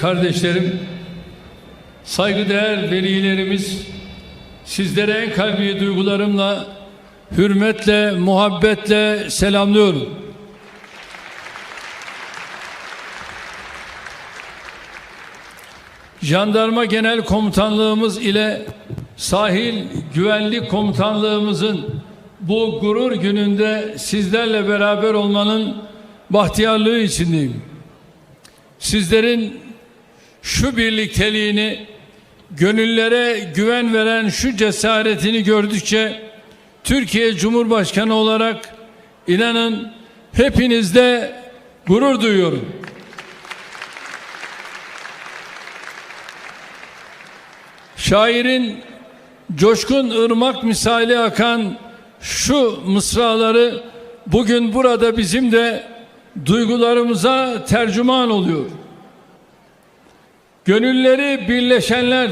Kardeşlerim, saygıdeğer velilerimiz, sizlere en kalbi duygularımla, hürmetle, muhabbetle selamlıyorum. Jandarma Genel Komutanlığımız ile Sahil Güvenlik Komutanlığımızın bu gurur gününde sizlerle beraber olmanın bahtiyarlığı içindeyim. Sizlerin şu birlikteliğini, gönüllere güven veren şu cesaretini gördükçe Türkiye Cumhurbaşkanı olarak inanın hepinizde gurur duyuyorum. Şairin coşkun ırmak misali akan şu mısraları bugün burada bizim de duygularımıza tercüman oluyor. Gönülleri birleşenler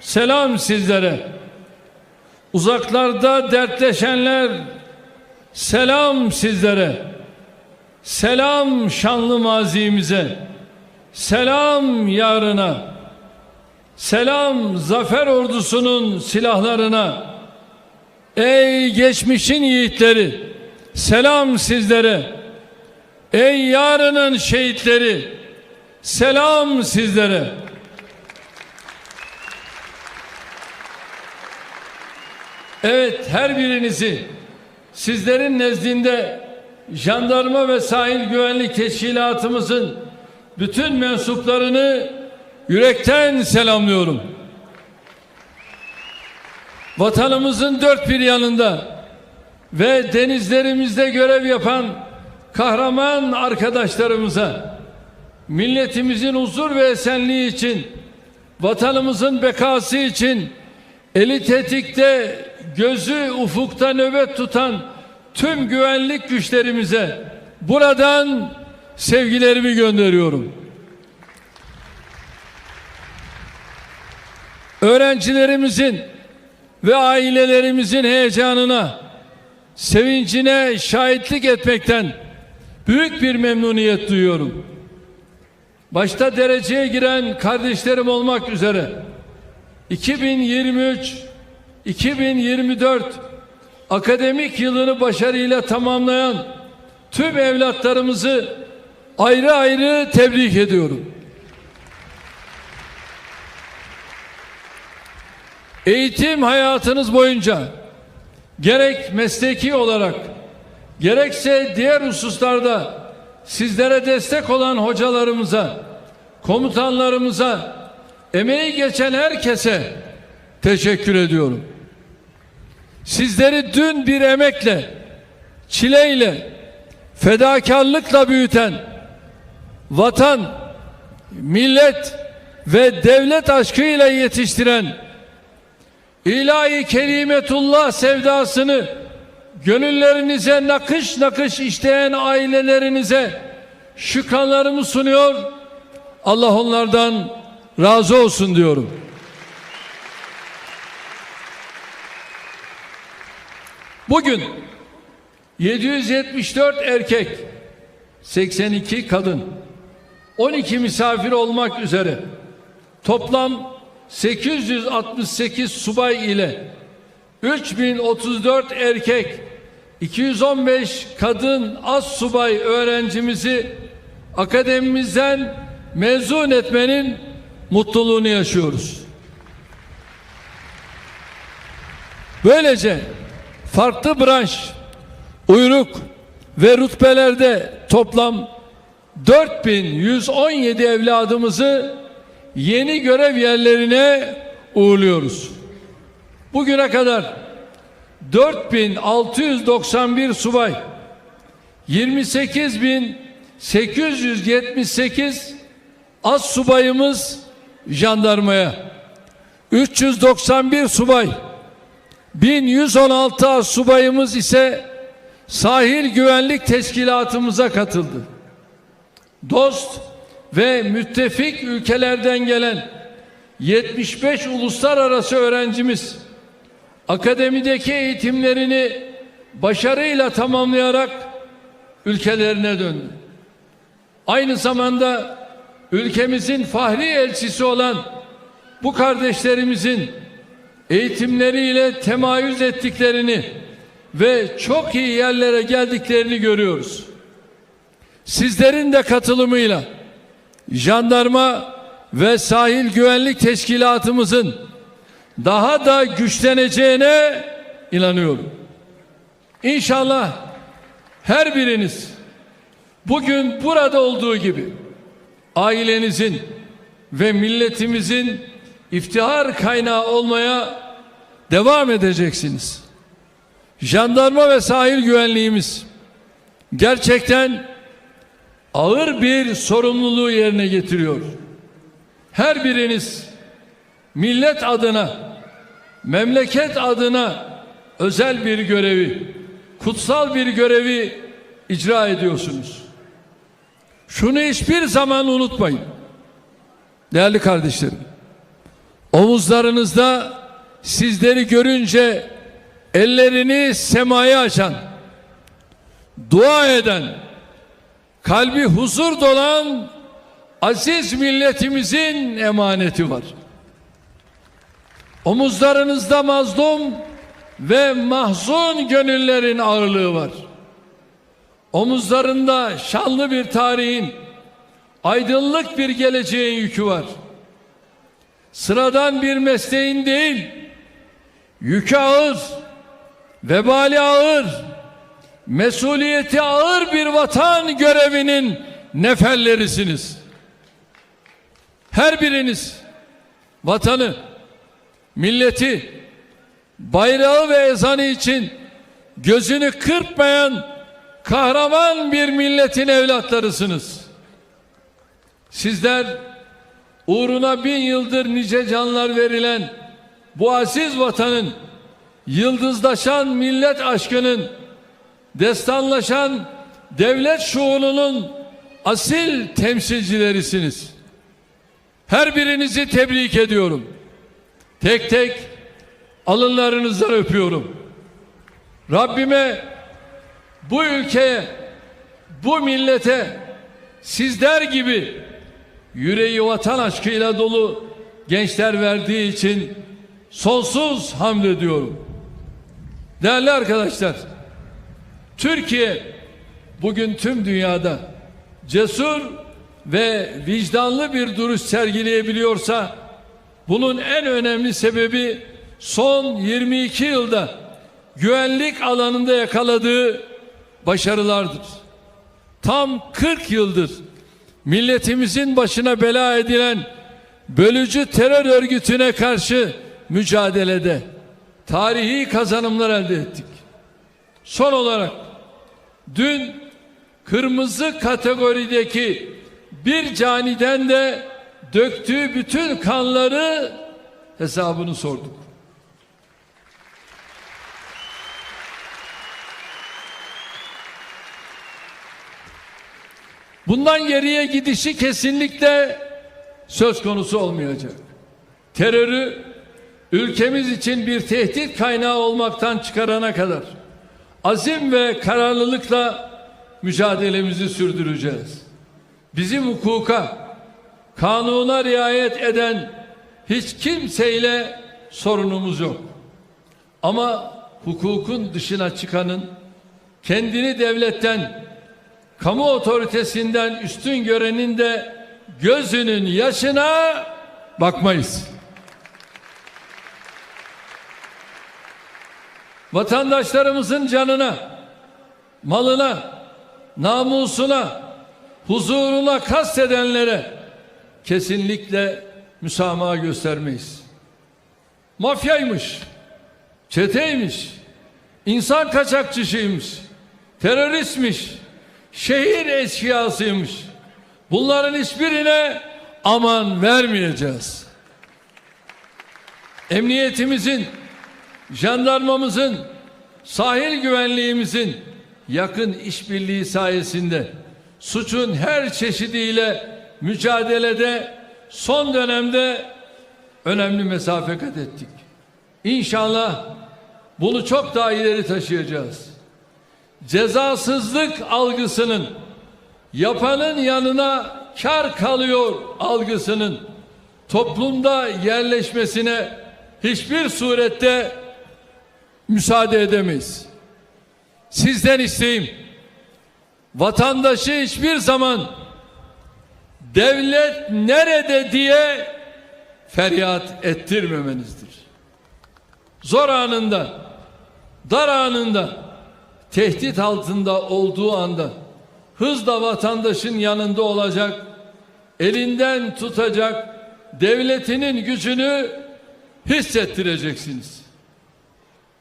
selam sizlere. Uzaklarda dertleşenler selam sizlere. Selam şanlı mazimize. Selam yarına. Selam zafer ordusunun silahlarına. Ey geçmişin yiğitleri. Selam sizlere. Ey yarının şehitleri. Selam sizlere. Evet her birinizi sizlerin nezdinde jandarma ve sahil güvenlik teşkilatımızın bütün mensuplarını yürekten selamlıyorum. Vatanımızın dört bir yanında ve denizlerimizde görev yapan kahraman arkadaşlarımıza milletimizin huzur ve esenliği için, vatanımızın bekası için eli tetikte, gözü ufukta nöbet tutan tüm güvenlik güçlerimize buradan sevgilerimi gönderiyorum. Öğrencilerimizin ve ailelerimizin heyecanına, sevincine şahitlik etmekten büyük bir memnuniyet duyuyorum başta dereceye giren kardeşlerim olmak üzere 2023 2024 akademik yılını başarıyla tamamlayan tüm evlatlarımızı ayrı ayrı tebrik ediyorum. Eğitim hayatınız boyunca gerek mesleki olarak gerekse diğer hususlarda sizlere destek olan hocalarımıza, komutanlarımıza, emeği geçen herkese teşekkür ediyorum. Sizleri dün bir emekle, çileyle, fedakarlıkla büyüten, vatan, millet ve devlet aşkıyla yetiştiren, ilahi kelimetullah sevdasını gönüllerinize nakış nakış işleyen ailelerinize şükranlarımı sunuyor. Allah onlardan razı olsun diyorum. Bugün 774 erkek, 82 kadın, 12 misafir olmak üzere toplam 868 subay ile 3034 erkek 215 kadın az subay öğrencimizi akademimizden mezun etmenin mutluluğunu yaşıyoruz. Böylece farklı branş, uyruk ve rütbelerde toplam 4117 evladımızı yeni görev yerlerine uğurluyoruz. Bugüne kadar 4691 subay 28878 az subayımız jandarmaya 391 subay 1116 az subayımız ise sahil güvenlik teşkilatımıza katıldı. Dost ve müttefik ülkelerden gelen 75 uluslararası öğrencimiz akademideki eğitimlerini başarıyla tamamlayarak ülkelerine döndü. Aynı zamanda ülkemizin fahri elçisi olan bu kardeşlerimizin eğitimleriyle temayüz ettiklerini ve çok iyi yerlere geldiklerini görüyoruz. Sizlerin de katılımıyla jandarma ve sahil güvenlik teşkilatımızın daha da güçleneceğine inanıyorum. İnşallah her biriniz bugün burada olduğu gibi ailenizin ve milletimizin iftihar kaynağı olmaya devam edeceksiniz. Jandarma ve sahil güvenliğimiz gerçekten ağır bir sorumluluğu yerine getiriyor. Her biriniz millet adına, memleket adına özel bir görevi, kutsal bir görevi icra ediyorsunuz. Şunu hiçbir zaman unutmayın. Değerli kardeşlerim. Omuzlarınızda sizleri görünce ellerini semaya açan, dua eden, kalbi huzur dolan aziz milletimizin emaneti var. Omuzlarınızda mazlum ve mahzun gönüllerin ağırlığı var. Omuzlarında şanlı bir tarihin, aydınlık bir geleceğin yükü var. Sıradan bir mesleğin değil, yükü ağır, vebali ağır, mesuliyeti ağır bir vatan görevinin neferlerisiniz. Her biriniz vatanı, milleti, bayrağı ve ezanı için gözünü kırpmayan kahraman bir milletin evlatlarısınız. Sizler uğruna bin yıldır nice canlar verilen bu aziz vatanın yıldızlaşan millet aşkının destanlaşan devlet şuurunun asil temsilcilerisiniz. Her birinizi tebrik ediyorum. Tek tek alınlarınızdan öpüyorum. Rabbime bu ülkeye, bu millete sizler gibi yüreği vatan aşkıyla dolu gençler verdiği için sonsuz hamd ediyorum. Değerli arkadaşlar, Türkiye bugün tüm dünyada cesur ve vicdanlı bir duruş sergileyebiliyorsa bunun en önemli sebebi son 22 yılda güvenlik alanında yakaladığı başarılardır. Tam 40 yıldır milletimizin başına bela edilen bölücü terör örgütüne karşı mücadelede tarihi kazanımlar elde ettik. Son olarak dün kırmızı kategorideki bir caniden de döktüğü bütün kanları hesabını sorduk. Bundan geriye gidişi kesinlikle söz konusu olmayacak. Terörü ülkemiz için bir tehdit kaynağı olmaktan çıkarana kadar azim ve kararlılıkla mücadelemizi sürdüreceğiz. Bizim hukuka, kanuna riayet eden hiç kimseyle sorunumuz yok. Ama hukukun dışına çıkanın kendini devletten, kamu otoritesinden üstün görenin de gözünün yaşına bakmayız. Vatandaşlarımızın canına, malına, namusuna, huzuruna kastedenlere kesinlikle müsamaha göstermeyiz. Mafyaymış, çeteymiş, insan kaçakçısıymış, teröristmiş, şehir eşkıyasıymış. Bunların hiçbirine aman vermeyeceğiz. Emniyetimizin, jandarmamızın, sahil güvenliğimizin yakın işbirliği sayesinde suçun her çeşidiyle mücadelede son dönemde önemli mesafe kat ettik. İnşallah bunu çok daha ileri taşıyacağız. Cezasızlık algısının yapanın yanına kar kalıyor algısının toplumda yerleşmesine hiçbir surette müsaade edemeyiz. Sizden isteğim vatandaşı hiçbir zaman devlet nerede diye feryat ettirmemenizdir. Zor anında, dar anında, tehdit altında olduğu anda hızla vatandaşın yanında olacak, elinden tutacak, devletinin gücünü hissettireceksiniz.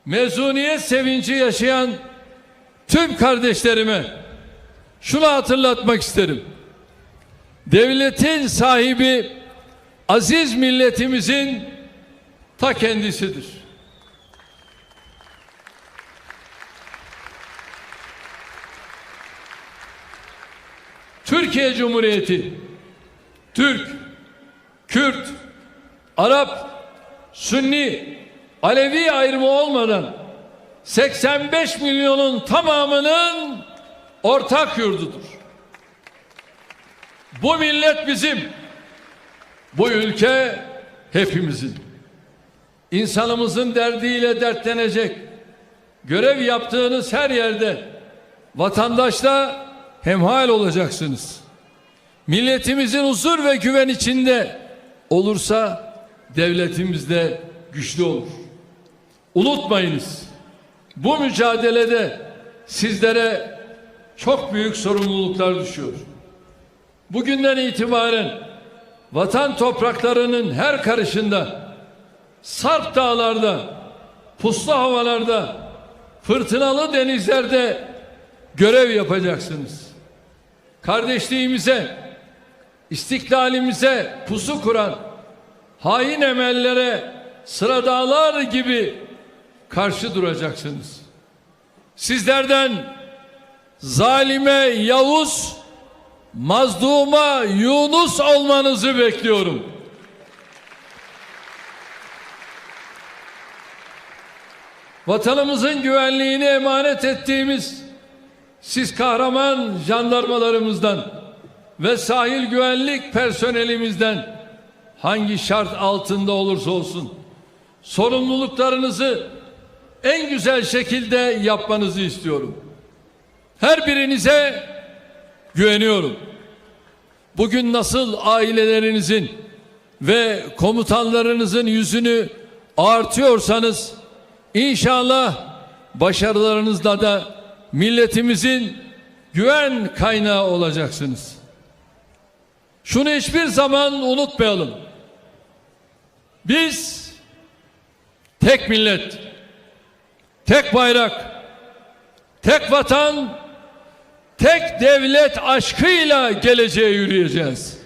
Mezuniyet sevinci yaşayan tüm kardeşlerime şunu hatırlatmak isterim. Devletin sahibi aziz milletimizin ta kendisidir. Türkiye Cumhuriyeti Türk, Kürt, Arap, Sünni, Alevi ayrımı olmadan 85 milyonun tamamının ortak yurdudur. Bu millet bizim. Bu ülke hepimizin. İnsanımızın derdiyle dertlenecek. Görev yaptığınız her yerde vatandaşla hemhal olacaksınız. Milletimizin huzur ve güven içinde olursa devletimiz de güçlü olur. Unutmayınız. Bu mücadelede sizlere çok büyük sorumluluklar düşüyor. Bugünden itibaren vatan topraklarının her karışında, sarp dağlarda, puslu havalarda, fırtınalı denizlerde görev yapacaksınız. Kardeşliğimize, istiklalimize pusu kuran hain emellere sıra dağlar gibi karşı duracaksınız. Sizlerden zalime Yavuz, mazluma Yunus olmanızı bekliyorum. Vatanımızın güvenliğini emanet ettiğimiz siz kahraman jandarmalarımızdan ve sahil güvenlik personelimizden hangi şart altında olursa olsun sorumluluklarınızı en güzel şekilde yapmanızı istiyorum. Her birinize güveniyorum. Bugün nasıl ailelerinizin ve komutanlarınızın yüzünü artıyorsanız inşallah başarılarınızla da milletimizin güven kaynağı olacaksınız. Şunu hiçbir zaman unutmayalım. Biz tek millet, tek bayrak, tek vatan, tek devlet aşkıyla geleceğe yürüyeceğiz.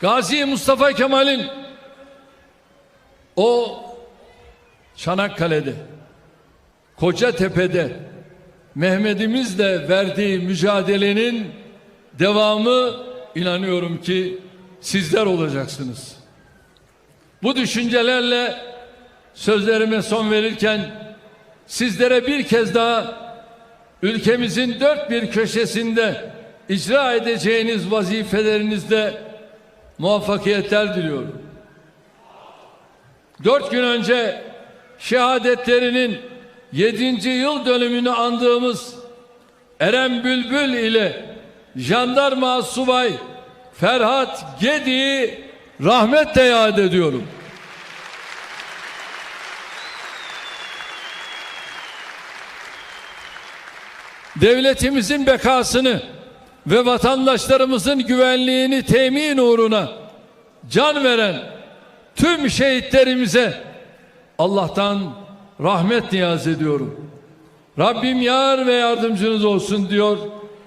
Gazi Mustafa Kemal'in o Çanakkale'de, Kocatepe'de Mehmet'imizle verdiği mücadelenin devamı inanıyorum ki sizler olacaksınız. Bu düşüncelerle sözlerime son verirken sizlere bir kez daha ülkemizin dört bir köşesinde icra edeceğiniz vazifelerinizde muvaffakiyetler diliyorum. Dört gün önce şehadetlerinin yedinci yıl dönümünü andığımız Eren Bülbül ile jandarma subay Ferhat Gedi'yi rahmetle yad ediyorum. Devletimizin bekasını ve vatandaşlarımızın güvenliğini temin uğruna can veren tüm şehitlerimize Allah'tan rahmet niyaz ediyorum. Rabbim yar ve yardımcınız olsun diyor.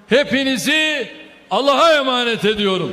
Hepinizi Allah'a emanet ediyorum.